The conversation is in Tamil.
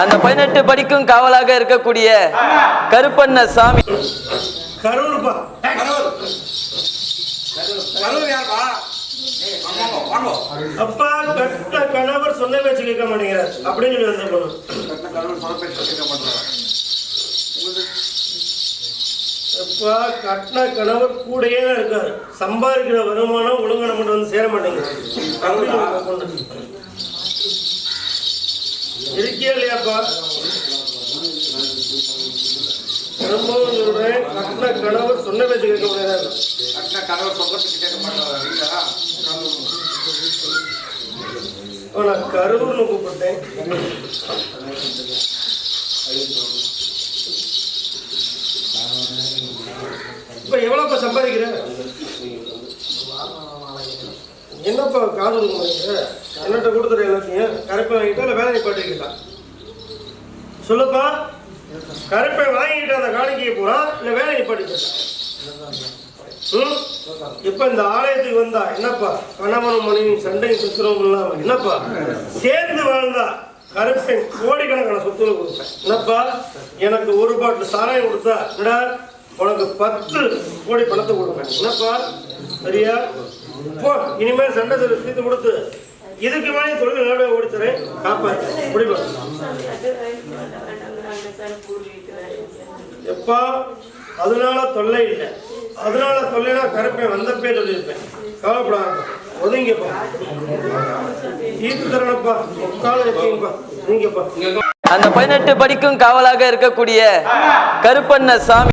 அந்த பதினெட்டு படிக்கும் காவலாக இருக்கக்கூடிய கருப்பண்ண சாமி. அப்பா கட்ட கணவர் சொன்ன பேச்சு கேட்க மாட்டேங்கிறார். அப்படின்னு சொல்லி வந்த அப்பா கட்டின கணவர் கூடயே தான் இருக்காரு. சம்பாதிக்கிற வருமானம் ஒழுங்கு நம்மகிட்ட வந்து சேர பொண்ணு. இருக்கியா இல்லையாப்பா திரும்பவும் சொல்றேன் கட்டின கணவர் சொன்ன பேச்சு கேட்க முடியாது. கட்டின சொல்ல பேச்சு கேட்க மாட்டாங்க நான் கரூர்னு கூப்பிட்டேன். இப்ப எவ்வளவுப்பா சம்பாதிக்கிற? என்னப்பா காது கொடுக்க மாட்டேங்கிற என்னட்ட கொடுத்துரு எல்லாத்தையும். கருப்பை வாங்கிட்டா இல்லை வேலை நிப்பாட்டிக்கிட்டா சொல்லுப்பா. கருப்பை வாங்கிட்டு அந்த காணிக்கையை போறா இல்லை வேலை நிப்பாட்டிக்கிட்டா ம்? இப்ப இந்த ஆலயத்துக்கு வந்தா என்னப்பா? கணவனும் மனைவி சண்டை சுத்திரம் இல்லாம என்னப்பா? சேர்ந்து வாழ்ந்தா கருப்பேன் கோடிக்கணக்கான சொத்துல கொடுப்பேன் என்னப்பா? எனக்கு ஒரு பாட்டில் சாராயம் கொடுத்தா என்னடா? உனக்கு பத்து கோடி பணத்தை கொடுப்பேன். என்னப்பா? சரியா? போ இனிமேல் சண்டை சொல்லி தீர்த்து கொடுத்து. இதுக்கு மேலே தொழில் நாடு ஓடித்தரேன் காப்பாற்று முடிவு எப்பா அதனால தொல்லை இல்லை. அதனால தொல்லைனா கருப்பேன் வந்தப்பே சொல்லியிருப்பேன். கவலைப்படாத ஒதுங்கப்பா ஈத்து தரணப்பா உட்கால இருக்கீங்கப்பா நீங்கப்பா. அந்த பதினெட்டு படிக்கும் காவலாக இருக்கக்கூடிய கருப்பண்ண சாமி.